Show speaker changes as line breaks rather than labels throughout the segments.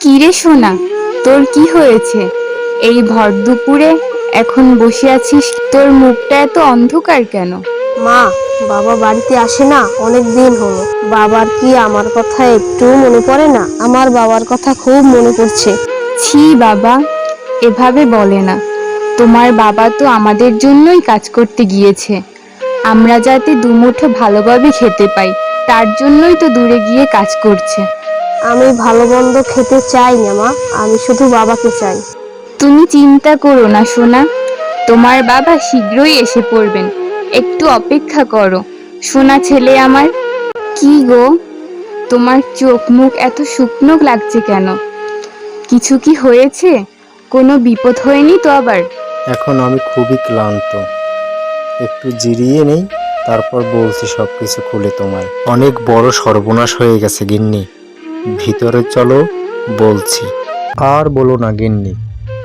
কিরে সোনা তোর কি হয়েছে? এই ভর দুপুরে এখন বসে আছিস তোর মুখটা এত অন্ধকার কেন?
মা বাবা বাড়িতে আসে না অনেক দিন হলো। বাবার কি আমার কথা একটু মনে পড়ে না? আমার বাবার কথা খুব মনে পড়ছে।
ছি বাবা এভাবে বলে না। তোমার বাবা তো আমাদের জন্যই কাজ করতে গিয়েছে। আমরা যাতে দুমুঠো ভালোভাবে খেতে পাই তার জন্যই তো দূরে গিয়ে কাজ করছে।
আমি ভালো মন্দ খেতে চাই না মা। আমি শুধু বাবাকে চাই।
তুমি চিন্তা করো না সোনা। তোমার বাবা শীঘ্রই এসে পড়বেন। একটু অপেক্ষা করো। সোনা ছেলে আমার। কি গো? তোমার চোখ মুখ এত শুকনো লাগছে কেন? কিছু কি হয়েছে? কোনো বিপদ হয়নি তো আবার?
এখন আমি খুবই ক্লান্ত। একটু জিরিয়ে নেই তারপর বলছি সব কিছু খুলে তোমায়। অনেক বড় সর্বনাশ হয়ে গেছে গিন্নি। ভিতরে চলো বলছি। আর বলো না গিন্নি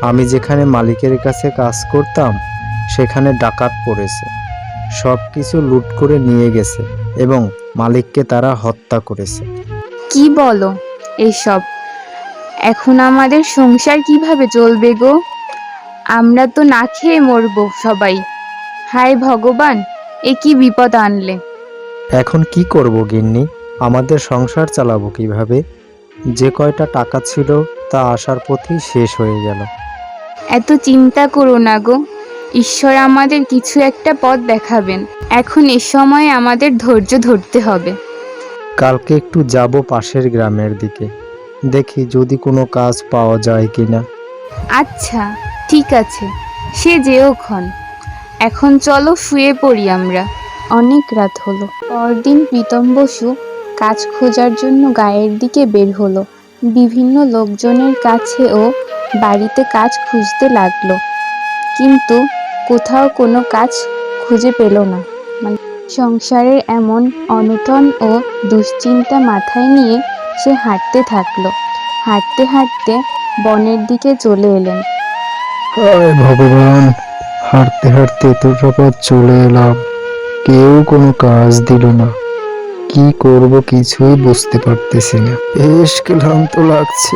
আমি যেখানে মালিকের কাছে কাজ করতাম সেখানে ডাকাত পড়েছে। সব কিছু লুট করে নিয়ে গেছে এবং মালিককে তারা হত্যা করেছে।
কি বলো এসব এখন আমাদের সংসার কীভাবে চলবে গো? আমরা তো না খেয়ে মরবো সবাই। হায় ভগবান এ কি বিপদ আনলে।
এখন কি করব গিন্নি? আমাদের সংসার চালাবো কীভাবে? যে কয়টা টাকা ছিল তা আসার পথেই শেষ হয়ে গেল।
এত চিন্তা করো না গো। ঈশ্বর আমাদের কিছু একটা পথ দেখাবেন। এখন এ সময় আমাদের ধৈর্য ধরতে হবে।
কালকে একটু যাব পাশের গ্রামের দিকে। দেখি যদি কোনো কাজ পাওয়া যায় কিনা।
আচ্ছা ঠিক আছে। সে যেও ক্ষণ। এখন চলো শুয়ে পড়ি আমরা। অনেক রাত হলো। পরদিন প্রীতম বসু কাজ খোঁজার জন্য গায়ের দিকে বের হলো। বিভিন্ন লোকজনের কাছে ও বাড়িতে কাজ খুঁজতে লাগল। কিন্তু কোথাও কোনো কাজ খুঁজে পেল না। মানে সংসারের এমন অনটন ও দুশ্চিন্তা মাথায় নিয়ে সে হাঁটতে থাকল। হাঁটতে হাঁটতে বনের দিকে চলে এলেন।
ভগবান, হাঁটতে হাঁটতে এতটা চলে এলাম। কেউ কোনো কাজ দিল না। কি করব কিছুই বুঝতে পারতেছি না। বেশ ক্লান্ত লাগছে।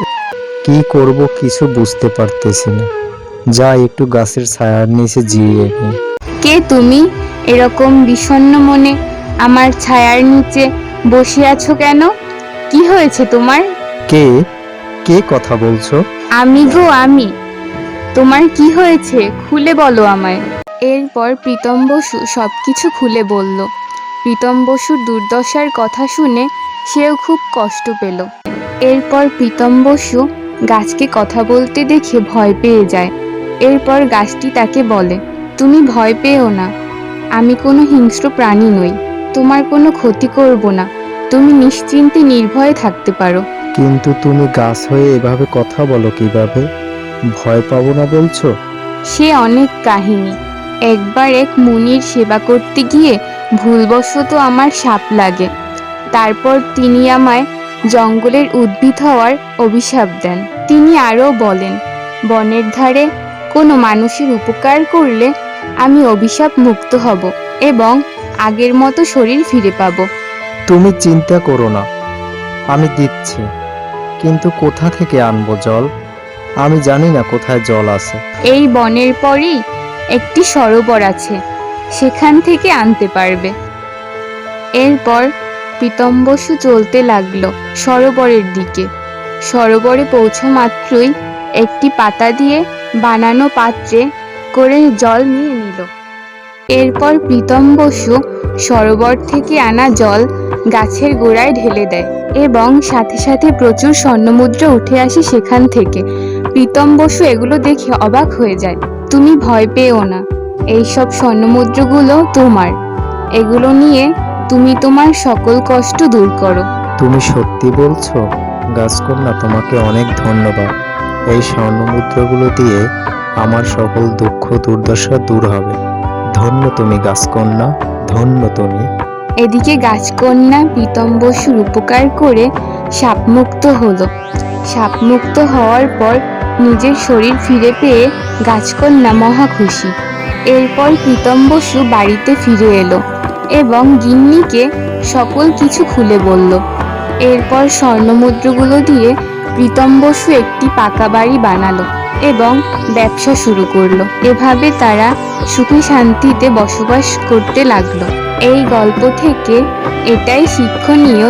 কি করব কিছু বুঝতে পারতেছি না। যাই একটু গাছের ছায়ার নিচে জিরিয়ে নিই
কে তুমি? এরকম বিষণ্ণ মনে আমার ছায়ার নিচে বসে আছো কেন? কি হয়েছে তোমার?
কে? কে কথা বলছো?
আমি গো আমি। তোমার কি হয়েছে? খুলে বলো আমায়। এরপর প্রীতম বসু সবকিছু খুলে বলল। প্রীতম বসুর দুর্দশার কথা শুনে সেও খুব কষ্ট পেল। এরপর প্রীতম বসু গাছকে কথা বলতে দেখে ভয় পেয়ে যায়। এরপর গাছটি তাকে বলে তুমি ভয় পেও না। আমি কোনো হিংস্র প্রাণী নই। তোমার কোনো ক্ষতি করব না। তুমি নিশ্চিন্তে নির্ভয়ে থাকতে পারো।
কিন্তু তুমি গাছ হয়ে এভাবে কথা বলো কীভাবে? ভয় পাবো না বলছো?
সে অনেক কাহিনী। একবার এক মুনির সেবা করতে গিয়ে ভুলবশত আমার সাপ লাগে। তারপর তিনি আমায় জঙ্গলের উদ্ভিদ হওয়ার অভিশাপ দেন। তিনি আরও বলেন বনের ধারে কোনো মানুষের উপকার করলে আমি অভিশাপ মুক্ত হব এবং আগের মতো শরীর ফিরে পাবো।
তুমি চিন্তা করো না আমি দিচ্ছি কিন্তু কোথা থেকে আনব জল? আমি জানি না কোথায় জল আছে।
এই বনের পরেই একটি সরোবর আছে। সেখান থেকে আনতে পারবে। এরপর প্রীতম বসু চলতে লাগল সরোবরের দিকে। সরোবরে পৌঁছা মাত্রই একটি পাতা দিয়ে বানানো পাত্রে করে জল নিয়ে নিল। এরপর প্রীতম বসু সরোবর থেকে আনা জল গাছের গোড়ায় ঢেলে দেয় এবং সাথে সাথে প্রচুর স্বর্ণমুদ্রা উঠে আসে সেখান থেকে। প্রীতম বসু এগুলো দেখে অবাক হয়ে যায়। তুমি ভয় পেও না। এইসব স্বর্ণমুদ্রগুলো তোমার। এগুলো নিয়ে তুমি তোমার সকল কষ্ট দূর করো।
তুমি সত্যি বলছো গাছকন্যা তোমাকে অনেক ধন্যবাদ। এই স্বর্ণমুদ্রগুলো দিয়ে আমার সকল দুঃখ দুর্দশা দূর হবে। ধন্য তুমি গাছকন্যা ধন্য তুমি।
এদিকে গাছকন্যা প্রীতম বসুর উপকার করে সাপমুক্ত হলো। সাপমুক্ত হওয়ার পর নিজের শরীর ফিরে পেয়ে গাছকন্যা মহা খুশি এরপর প্রীতম বসু বাড়িতে ফিরে এলো এবং গিন্নিকে সকল কিছু খুলে বলল। এরপর স্বর্ণমুদ্রগুলো দিয়ে প্রীতম বসু একটি পাকা বাড়ি বানালো এবং ব্যবসা শুরু করল। এভাবে তারা সুখী শান্তিতে বসবাস করতে লাগল। এই গল্প থেকে এটাই শিক্ষণীয়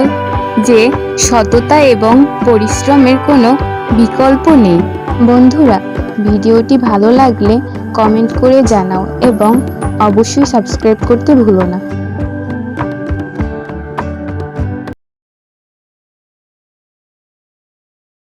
যে সততা এবং পরিশ্রমের কোনো বিকল্প নেই। বন্ধুরা, ভিডিওটি ভালো লাগলে কমেন্ট করে জানাও এবং অবশ্যই সাবস্ক্রাইব করতে ভুলো না।